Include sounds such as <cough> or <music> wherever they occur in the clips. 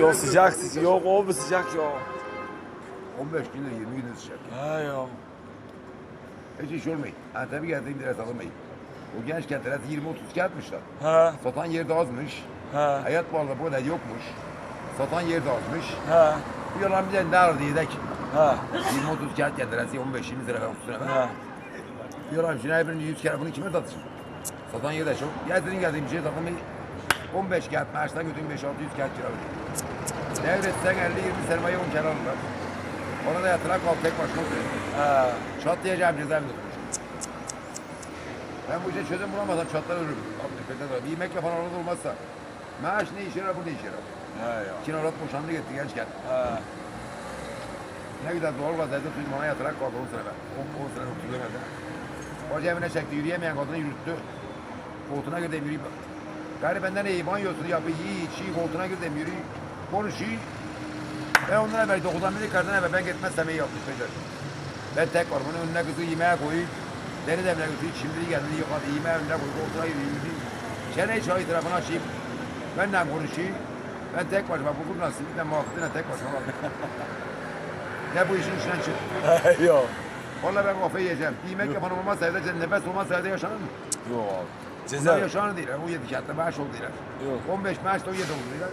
Yok sıcak sıcak. Yok o bu sıcak yok. 15 gündür 20 gündür sıcak. He yok. Hiç iş olmayın. Antep'e geldiğim lira alınmayın. O gençken lirası 20-30 kağıtmışlar. He Satan yerde azmış. he Hayat pahalı böyle yokmuş. Satan yerde azmış. he Bu yalan bize ne aradı yedek? he 20-30 kağıt geldi lirası 15-20 lira ben 30 lira he. Yalan şimdi her birini 100 kere bunu kime satışım? Satan yerde çok. Geldiğin geldiğim bir şey satın 15 kağıt maaştan götürün 5-600 kağıt kira veriyor. Devretsen 50-20 sermaye 10 kere alırlar. Ona da yatırak al tek başına oturuyor. Çatlayacağım cezaevinde. Ben bu işe çözüm bulamazsam çatlar ölürüm. Abi nefret ederim. Bir yemek yapan orada olmazsa. Maaş ne işe yarar, bu ne işe yarar? Avrat boşandı gitti gençken. He. Ne güzel doğal gazete suyu bana yatarak kaldı 10 sene ben. 10, 10 sene oturulemedi. Hoca evine çekti, yürüyemeyen kadını yürüttü. Koltuğuna girdim yürüyüp. Gari benden iyi, banyosunu yapıyor, iyi, içi, koltuğuna girdim yürüyüp. Konuşuyor. Ben ondan evvel dokudan beri kardan evvel ben gitmezsem iyi yapmış beyler. Ben tek var, bunun önüne kızı yemeğe koyup. Deniz evine götürüp, şimdi geldi yıkadı, yemeğe önüne koyup, koltuğa yürüyüp. Çeneyi çayı tarafını açayım. Benden konuşuyor. Ben tek başıma, bu kurdan simitle muhabbetine tek başıma kaldım. <laughs> ne bu işin içinden çık. <laughs> Yok. Vallahi ben kafayı yiyeceğim. Yemek yapan olmaz evde, nefes olmaz evde yaşanır mı? Yok abi. Bunlar Ceza. yaşanır değil. O yedi kağıtta maaş oldu diler. Yok. 15 maaş da o yedi oldu diler.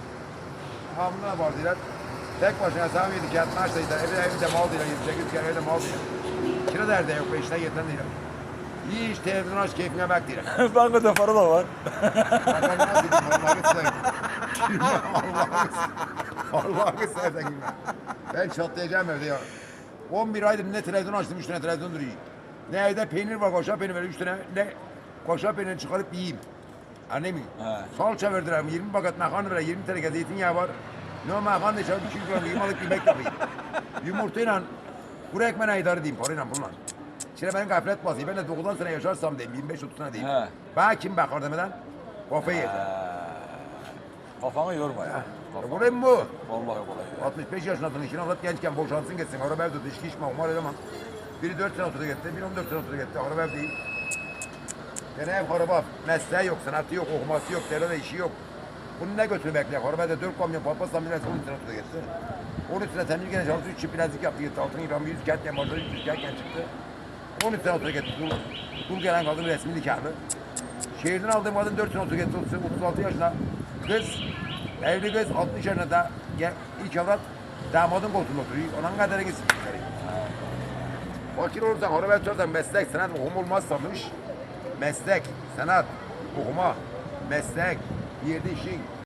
Hamdına var diler. Tek başına sağım yedi kağıt maaş da diler. Evde evde mal diler. 28 kere evde mal diler. Kira derdi yok. Beşine yeten. İyi iş televizyon aç keyfine bak diler. <laughs> Bankada para da var. Bakalım nasıl dedim. Allah'ı seveyim. Allah'ı. Ben çatlayacağım evde ya. 11 aydır ne televizyon açtım, 3 tane televizyon duruyor. Ne evde peynir var, koşa peynir var, 3 tane ne koşa peynir çıkarıp yiyeyim. Anne mi? He. Salça verdiler, 20 paket makarna ver, 20 tane zeytinyağı var. Ne makarna içerim, 200 gram yumalık yemek yapayım. Yumurtayla, kuru ekmeğine idare edeyim, parayla bunlar. Şimdi benim gaflet basıyor, ben de 90 sene yaşarsam diyeyim, 25-30 sene diyeyim. He. Bana kim bakar demeden, kafayı yiyeceğim. Kafanı yorma ya. E, Buraya mı bu? Vallahi kolay. 65 yaşındasın, işini anlat gençken boşansın gitsin. Araba evde dışkı içme, umar edemem. Biri 4 sene oturdu gitti, biri 14 sene oturdu gitti. Araba ev ev araba, mesleği yok, sanatı yok, okuması yok, derede işi yok. Bunu ne? Araba evde 4 kamyon patlasam millet 10 sene oturdu gitti. 13 sene temizlik gene çalıştı, 3 çift bilezik yaptı gitti. Altın İbrahim 100 kent yamarda 100 kent çıktı. 13 sene oturdu gitti. Dul, dul gelen kadın resmi nikahlı. Şehirden aldığım kadın 4 sene oturdu gitti, 36 yaşında. Kız, evli kız 60 yaşında gel, ilk avrat damadın koltuğunda oturuyor. Onun kadar gitsin. Fakir olursan, araba tutarsan meslek, sanat, okuma olmazsamış. Meslek, sanat, okuma, meslek, yerde işin,